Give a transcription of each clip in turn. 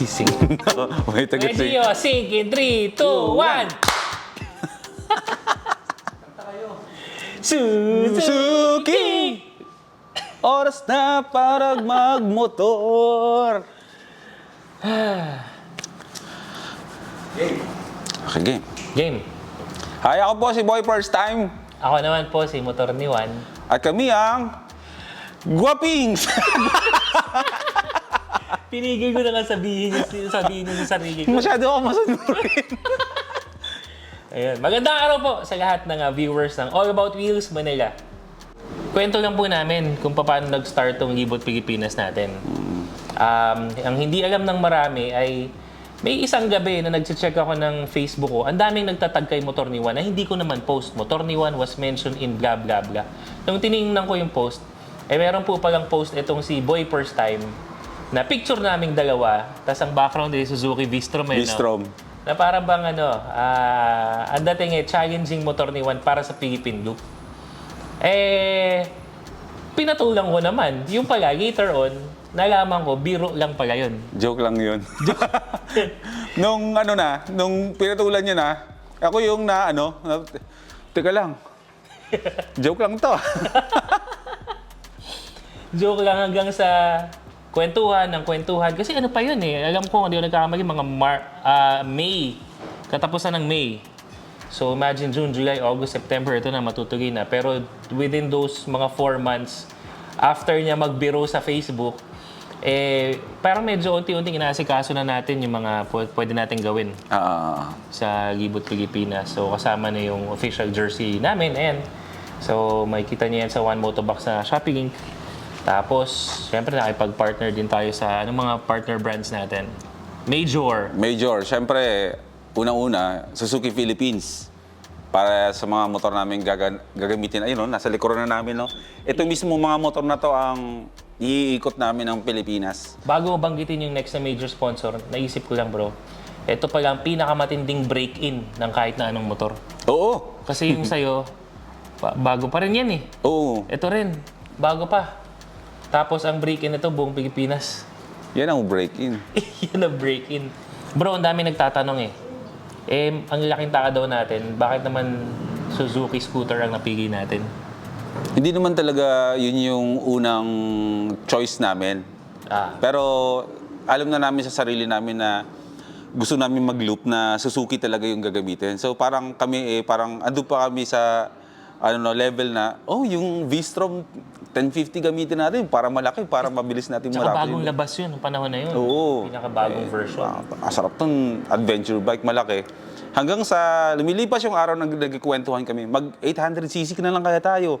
Nagsising. May taga Ready, oh, sync in 3, 2, 1. Suzuki! Suzuki! Oras na para magmotor. Okay, game. Game. Hi, ako po si Boy First Time. Ako naman po si Motor ni Juan. At kami ang Guwapings! Pinigil ko na nga sabihin, sabihin niyo sa sarili ko. Masyado ako masunurin. Ayun. Magandang araw po sa lahat ng uh, viewers ng All About Wheels Manila. Kwento lang po namin kung paano nag-start tong Libot Pilipinas natin. Um, ang hindi alam ng marami ay may isang gabi na nag-check ako ng Facebook ko, ang daming nagtatag kay Motor ni Juan na hindi ko naman post. Motor ni Juan was mentioned in blah blah blah. Nung tiningnan ko yung post, eh meron po palang post itong si Boy First Time na picture naming dalawa, tas ang background ay Suzuki V-Strom. eh, no? Bistrom. Na para bang ano, ah, ang dating eh, challenging motor ni Juan para sa Philippine Loop. Eh, pinatulang ko naman. Yung pala, later on, nalaman ko, biro lang pala yun. Joke lang yun. nung ano na, nung pinatulan niya na, ako yung na ano, na, teka lang. Joke lang to. Joke lang hanggang sa kwentuhan ng kwentuhan. Kasi ano pa yun eh, alam ko, hindi ko nagkakamali, mga Mar- ah, May. Katapusan ng May. So imagine June, July, August, September, ito na matutuloy na. Pero within those mga 4 months, after niya magbiro sa Facebook, eh, parang medyo unti-unting inaasikaso na natin yung mga pwede natin gawin Ah, sa Libot Pilipinas. So kasama na yung official jersey namin and so makikita niyo yan sa One Motobox na Shopee link. Tapos, syempre nakipag-partner din tayo sa anong mga partner brands natin. Major. Major, syempre, unang-una, Suzuki Philippines. Para sa mga motor namin gaga- gagamitin. Ayun, no, nasa likuran na namin. No? Ito mismo mga motor na to ang iikot namin ng Pilipinas. Bago banggitin yung next na major sponsor, naisip ko lang bro, ito pala ang pinakamatinding break-in ng kahit na anong motor. Oo, Kasi yung sa'yo, ba- bago pa rin yan eh. oo. Ito rin, bago pa. Tapos ang break-in nito buong Pilipinas. Yan ang break-in. Yan ang break-in. Bro, ang dami nagtatanong eh. Eh, ang laking taka daw natin, bakit naman Suzuki scooter ang napili natin? Hindi naman talaga yun yung unang choice namin. Ah, Pero alam na namin sa sarili namin na gusto namin mag-loop na Suzuki talaga yung gagamitin. So parang kami eh, parang ando pa kami sa ano no, level na, oh, yung V-Strom 1050 gamitin natin para malaki, para mabilis natin tsaka marami. bagong labas yun, ang panahon na yun. Oo. Pinakabagong Eh, version. ah, tong adventure bike, malaki. Hanggang sa lumilipas yung araw nag nagkikwentuhan kami, mag 800cc na lang kaya tayo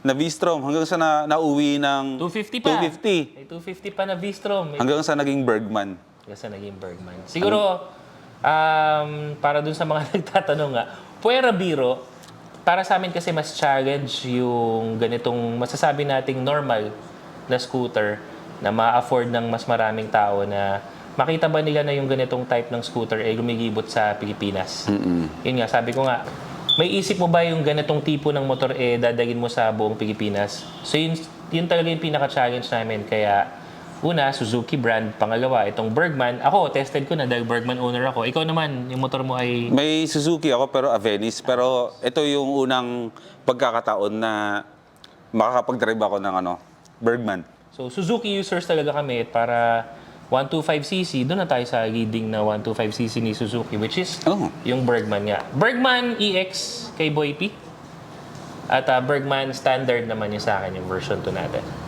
na V-Strom hanggang sa na, nauwi ng 250 pa. 250. May 250 pa na V-Strom. May Hanggang sa naging Bergman. Kasi naging Bergman. Siguro, um, para dun sa mga nagtatanong nga, Puera Biro, para sa amin kasi mas challenge yung ganitong masasabi nating normal na scooter na ma-afford ng mas maraming tao na makita ba nila na yung ganitong type ng scooter ay lumilibot sa Pilipinas. Yun nga, sabi ko nga, may isip mo ba yung ganitong tipo ng motor eh dadalhin mo sa buong Pilipinas? So yun, yun talaga yung pinaka-challenge namin. Kaya una, Suzuki brand. Pangalawa, itong Bergman. Ako, tested ko na dahil Bergman owner ako. Ikaw naman, yung motor mo ay... May Suzuki ako pero Avenis. Pero ito yung unang pagkakataon na makakapag-drive ako ng ano, Bergman. So Suzuki users talaga kami para 125cc. Doon na tayo sa leading na 125cc ni Suzuki which is Oh. yung Bergman nga. Bergman EX kay Boy P. At ah, Bergman Standard naman yung sa akin yung version 2 natin.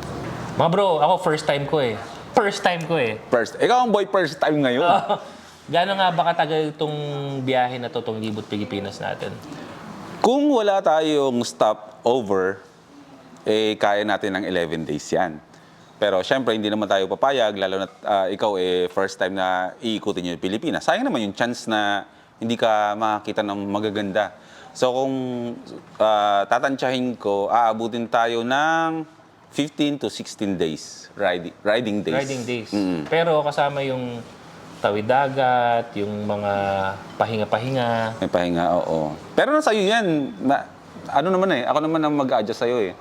Mga bro, ako first time ko eh. First time ko eh. First, ikaw ang boy first time ngayon. Gano'n nga ba katagal itong biyahe na to, itong libot Pilipinas natin? Kung wala tayong stop over, eh kaya natin ng 11 days yan. Pero syempre, hindi naman tayo papayag, lalo na ah, ikaw eh first time na iikutin yung Pilipinas. Sayang naman yung chance na hindi ka makakita ng magaganda. So kung ah, tatansyahin ko, aabutin tayo ng 15 to 16 days riding, riding days. Riding days. Mm. Pero kasama yung tawid dagat, yung mga pahinga-pahinga. May pahinga, oo. Pero nasa iyo yan. Na, ano naman eh, ako naman ang mag-adjust sa'yo eh.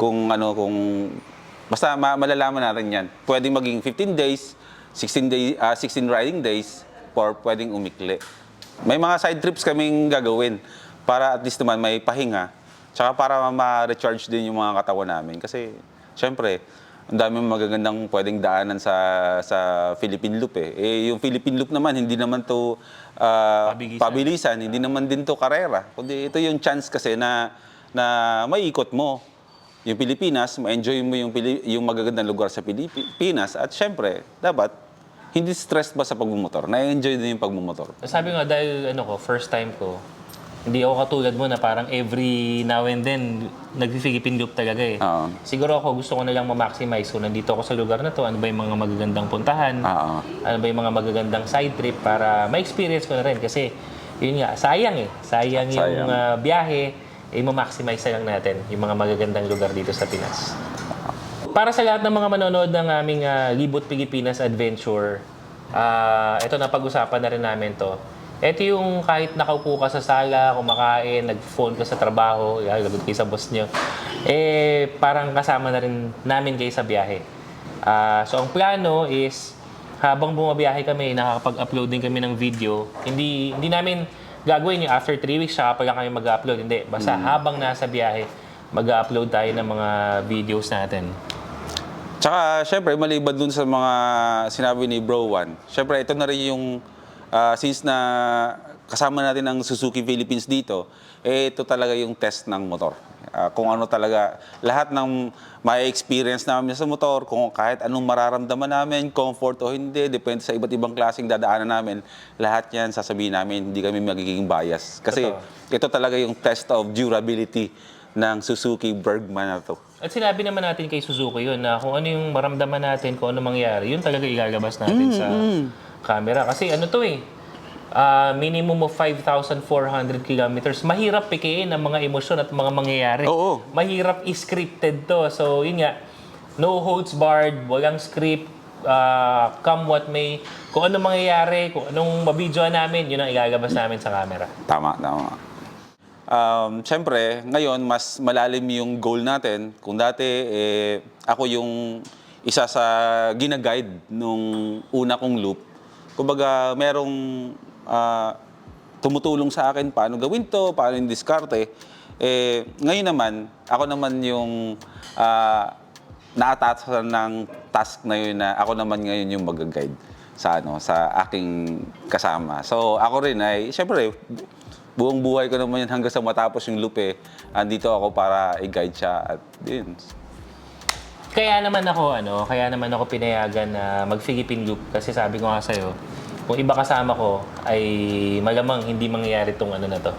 Kung ano, kung... Basta ma- malalaman natin yan. Pwede maging 15 days, 16 day ah, 16 riding days for pwedeng umikli. May mga side trips kaming gagawin para at least naman may pahinga. Tsaka para ma-recharge din yung mga katawan namin kasi syempre ang dami magagandang pwedeng daanan sa sa Philippine Loop eh. Eh yung Philippine Loop naman hindi naman to ah, Pabilisan. pabilisan, hindi naman din to karera. Kundi ito yung chance kasi na na maikot mo yung Pilipinas, ma-enjoy mo yung, Pili- yung magagandang lugar sa Pilipinas at syempre, dapat hindi stressed ba sa pagmumotor? Na-enjoy din yung pagmumotor. Sabi nga, dahil ano ko, first time ko, hindi ako katulad mo na parang every now and then, nag-Philippine loop talaga eh. Oo. Siguro ako gusto ko na lang ma-maximize. So, nandito ako sa lugar na to, ano ba yung mga magagandang puntahan? Oo. Ano ba yung mga magagandang side trip para ma-experience ko na rin. Kasi, yun nga, sayang eh. Sayang, yung Sayang. ah, biyahe, eh, ma-maximize na lang natin yung mga magagandang lugar dito sa Pinas. Para sa lahat ng mga manonood ng aming ah, Libot Pilipinas Adventure, ah, ito na pag-usapan na rin namin to. Ito yung kahit nakaupo ka sa sala, kumakain, nag-phone ka sa trabaho, yan, lagot kayo sa boss nyo, eh, parang kasama na rin namin kayo sa biyahe. Ah, so, ang plano is, habang bumabiyahe kami, nakakapag-upload din kami ng video. Hindi hindi namin gagawin yung after 3 weeks, saka pala kami mag-upload. Hindi. Basta habang nasa biyahe, mag-upload tayo ng mga videos natin. Tsaka, syempre, maliban dun sa mga sinabi ni Bro One, syempre, ito na rin yung, ah, since na kasama natin ang Suzuki Philippines dito, eh, ito talaga yung test ng motor. Ah, kung ano talaga, lahat ng may experience namin sa motor, kung kahit anong mararamdaman namin, comfort o hindi, depende sa iba't ibang klaseng dadaanan namin, lahat yan sasabihin namin, hindi kami magiging bias. Kasi Totoo. ito talaga yung test of durability ng Suzuki Bergman na to. At sinabi naman natin kay Suzuki yun na kung ano yung maramdaman natin, kung ano mangyari, yun talaga ilalabas natin sa camera. Kasi ano to eh, ah, minimum of 5,400 kilometers. Mahirap pikiin ang mga emosyon at mga mangyayari. Oo. Mahirap i-scripted to. So yun nga, no holds barred, walang script, ah, come what may. Kung ano mangyayari, kung anong mabidyoan namin, yun ang ilalabas namin sa camera. Tama, tama. Um, Siyempre, ngayon, mas malalim yung goal natin. Kung dati, eh, ako yung isa sa gina-guide nung una kong loop. Kumbaga, merong ah, tumutulong sa akin paano gawin to, paano yung diskarte. Eh, ngayon naman, ako naman yung ah, na-attach ng task na yun na ako naman ngayon yung mag-guide sa ano sa aking kasama. So ako rin ay syempre buong buhay ko naman yan hanggang sa matapos yung loop eh. Andito ako para i-guide siya at yun. Kaya naman ako, ano, kaya naman ako pinayagan na mag-Philippine Loop kasi sabi ko nga sa'yo, kung iba kasama ko ay malamang hindi mangyayari tong ano na to,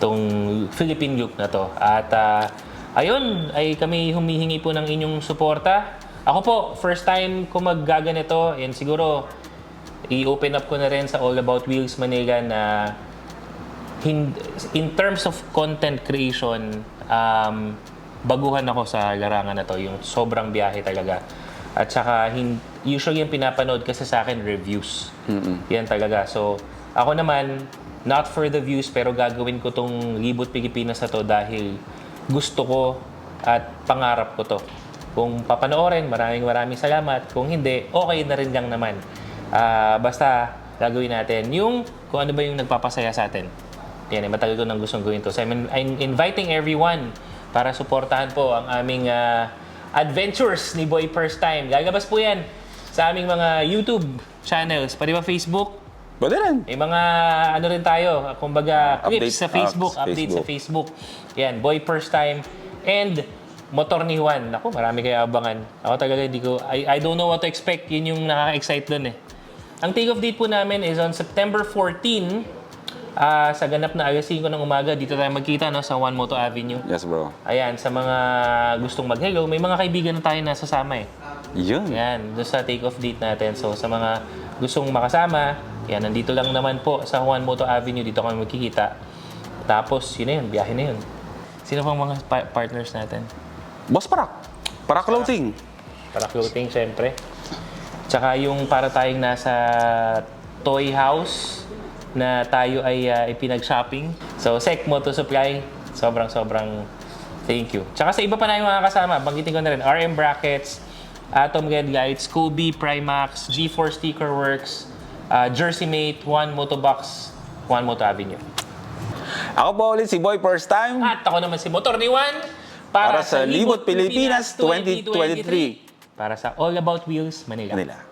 tong Philippine Loop na to. At ah, ayun, ay kami humihingi po ng inyong suporta. Ako po, first time ko maggaganito, and siguro i-open up ko na rin sa All About Wheels Manila na hin- in terms of content creation, um, baguhan ako sa larangan na to, yung sobrang biyahe talaga. At saka, hin- usually yung pinapanood kasi sa akin, reviews. Yan talaga. So, ako naman, not for the views, pero gagawin ko tong Libot Pilipinas na to dahil gusto ko at pangarap ko to. Kung papanoorin, maraming maraming salamat. Kung hindi, okay na rin lang naman. Ah, basta, gagawin natin yung kung ano ba yung nagpapasaya sa atin. Yan, matagal ko nang gustong gawin to. So I'm, I'm inviting everyone para suportahan po ang aming ah, adventures ni Boy First Time. Gagabas po yan sa aming mga YouTube channels, pati ba Facebook. Pwede rin. May mga ano rin tayo, kumbaga clips Update, sa Facebook, sa update sa Facebook. Facebook. Yan, Boy First Time. And Motor ni Juan. Ako, marami kayo abangan. Ako talaga hindi ko, I, I don't know what to expect. Yun yung nakaka-excite dun eh. Ang take-off date po namin is on September 14 ah, sa ganap na alas 5 ng umaga. Dito tayo magkita no, sa One Moto Avenue. Yes, bro. Ayan, sa mga gustong mag-hello, may mga kaibigan na tayo na sasama eh. Yun. Yan, doon sa take-off date natin. So, sa mga gustong makasama, yan, nandito lang naman po sa Juan Moto Avenue. Dito kami magkikita. Tapos, yun na yun, biyahe na yun. Sino pang mga pa- partners natin? Boss Parak. Parak Clothing. Para clothing, syempre. Tsaka yung para tayong nasa toy house na tayo ay ah, ipinag-shopping. So, Sec Moto Supply, sobrang-sobrang thank you. Tsaka sa iba pa na yung mga kasama, banggitin ko na rin, RM Brackets, Atom Red Lights, Kobe, Primax, G4 Sticker Works, uh, Jersey Mate, One Motobox, One Moto Avenue. Ako po ulit si Boy First Time. At ako naman si Motor ni Juan Para sa Libot Pilipinas 2023. Para sa All About Wheels, Manila. Manila.